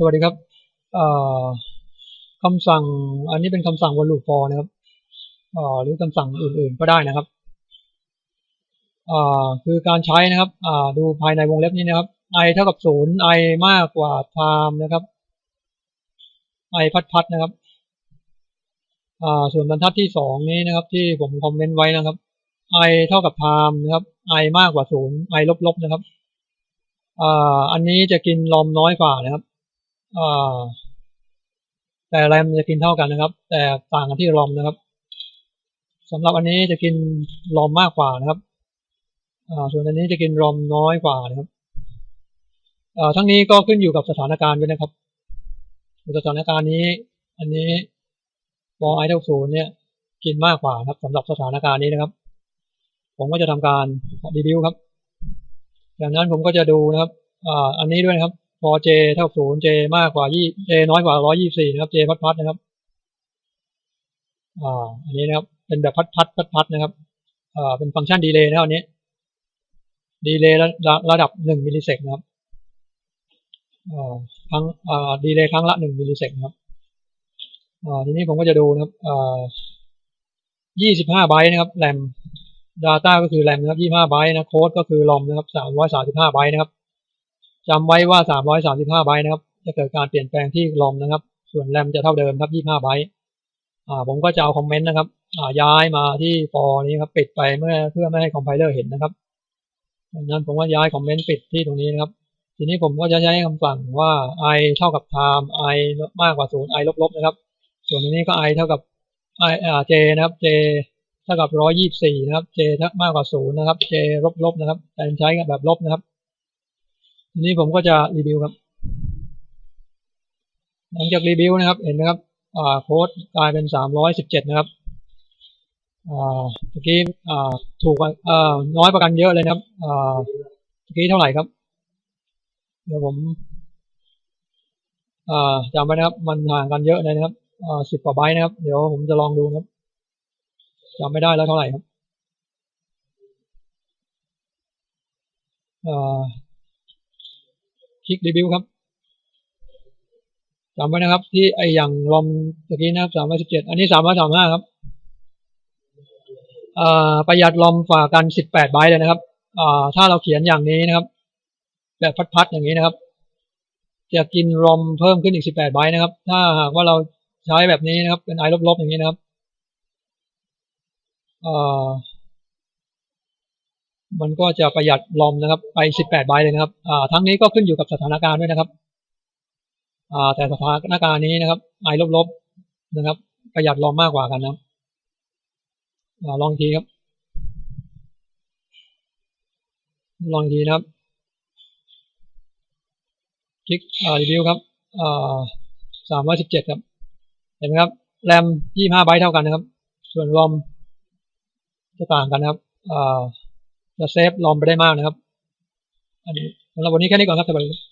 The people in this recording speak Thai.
สวัสดีครับคำสั่งอันนี้เป็นคำสั่ง v o l u e for นะครับหรือคำสั่งอื่นๆก็ได้นะครับคือการใช้นะครับดูภายในวงเล็บนี้นะครับ i เท่ากับศูนย์ i มากกว่า time นะครับ i พัดพัดนะครับส่วนบรรทัดที่สองนี้นะครับ ที่ผมคอมเมนต์ไว้นะครับ i เท่ากับ time นะครับ i มากกว่าศูนย์ i ลบๆนะครับอันนี้จะกินลอมน้อยกว่านะครับ อแต่แรมันจะกินเท่ากันนะครับ แต่ต่างกันที่ลมนะครับสำหรับอันนี้จะกินลมมากกว่านะครับอส่วนอันนี้จะกินลมน้อยกว่านะครับอทั้งนี้ก็ขึ้นอยู่กับสถานการณ์ด้วยนะครับสถานการณ์นี้ อันนี้พอไอเท่าศูนย์เนี่ยกินมากกว่าครับสำหรับสถานการณ์นี้นะครับ ผมก็จะทำการรีวิวครับจากนั้นผมก็จะดูนะครับอ่าอันนี้ด้วยนะครับ พอ j เท่าศูนย์ j มากกว่ายี่ j น้อยกว่าร้อยยี่สี่นะครับ j พัดพัดนะครับ อ่า อันนี้นะครับ เป็นแบบพัดพัดพัดพัดนะครับ อ่า เป็นฟังก์ชันดีเลย์นะครับอันนี้ ดีเลย์ระระดับหนึ่งมิลลิเซกนะครับ อ่า ครั้ง อ่า ดีเลย์ครั้งละหนึ่งมิลลิเซกนะครับ อ่า ทีนี้ผมก็จะดูนะครับ อ่ายี่สิบห้าไบต์นะครับ แรม Data ก็คือแรมนะครับ25ไบต์นะ โค้ดก็คือลอมนะครับ335ไบต์นะครับ จำไว้ว่า 335 ไบต์นะครับ จะเกิดการเปลี่ยนแปลงที่ลอมนะครับ ส่วนแรมจะเท่าเดิมครับ 25 ไบต์อ่าผมก็จะเอาคอมเมนต์นะครับอ่าย้ายมาที่ฟอร์นี้ครับ ปิดไปเมื่อเพื่อไม่ให้คอมไพเลอร์เห็นนะครับดังนั้นผมก็ย้ายคอมเมนต์ปิดที่ตรงนี้นะครับ ทีนี้ผมก็จะใช้คำสั่งว่า i เท่ากับ time i มากกว่า0 i ลบๆนะครับ ส่วนตรงนี้ก็ i เท่ากับ i อ่า j นะครับ j เท่ากับร้อยยี่สี่นะครับ j มากกว่าศูนย์นะครับ j ลบลบนะครับแทนใช้กับแบบลบนะครับ ทีนี้ผมก็จะรีวิวครับ หลังจากรีวิวนะครับ เห็นไหมครับอ่าโค้ดกลายเป็นสามร้อยสิบเจ็ดนะครับอ่าเมื่อกี้อ่าถูกอ่าน้อยประกันเยอะเลยนะครับอ่าเมื่อกี้เท่าไหร่ครับ เดี๋ยวผมอ่าจำไว้นะครับ มันห่างกันเยอะเลยนะครับอ่าสิบกว่าไบต์นะครับ เดี๋ยวผมจะลองดูนะครับจำไม่ได้แล้วเท่าไหร่ครับ คลิกรีวิวครับจำไว้นะครับ ที่ไออย่างลอมตะกี้นะครับสามร้อยสิบเจ็ดอันนี้สามร้อยสามห้าครับประหยัดลอมฝ่ากันสิบแปดไบต์เลยนะครับถ้าเราเขียนอย่างนี้นะครับ แบบพัดๆอย่างนี้นะครับ จะกินลอมเพิ่มขึ้นอีกสิบแปดไบต์นะครับ ถ้าหากว่าเราใช้แบบนี้นะครับ เป็นไอลบๆอย่างนี้นะครับ มันก็จะประหยัดลมนะครับ ไป 18ไบเลยนะครับทั้งนี้ก็ขึ้นอยู่กับสถานการณ์ด้วยนะครับแต่สถานการณ์นี้นะครับไอลบๆนะครับ ประหยัดลมมากกว่ากันนะลองทีครับ ลองทีนะครับคลิกรีวิวครับสามร้อยสิบเจ็ดครับ เห็นไหมครับ แรมยี่ห้าไบต์เท่ากันนะครับ ส่วนลมจะต่างกันนะครับ จะเซฟลอมไปได้มากนะครับ อันนี้สำหรับวันนี้แค่นี้ก่อนครับสวัสดี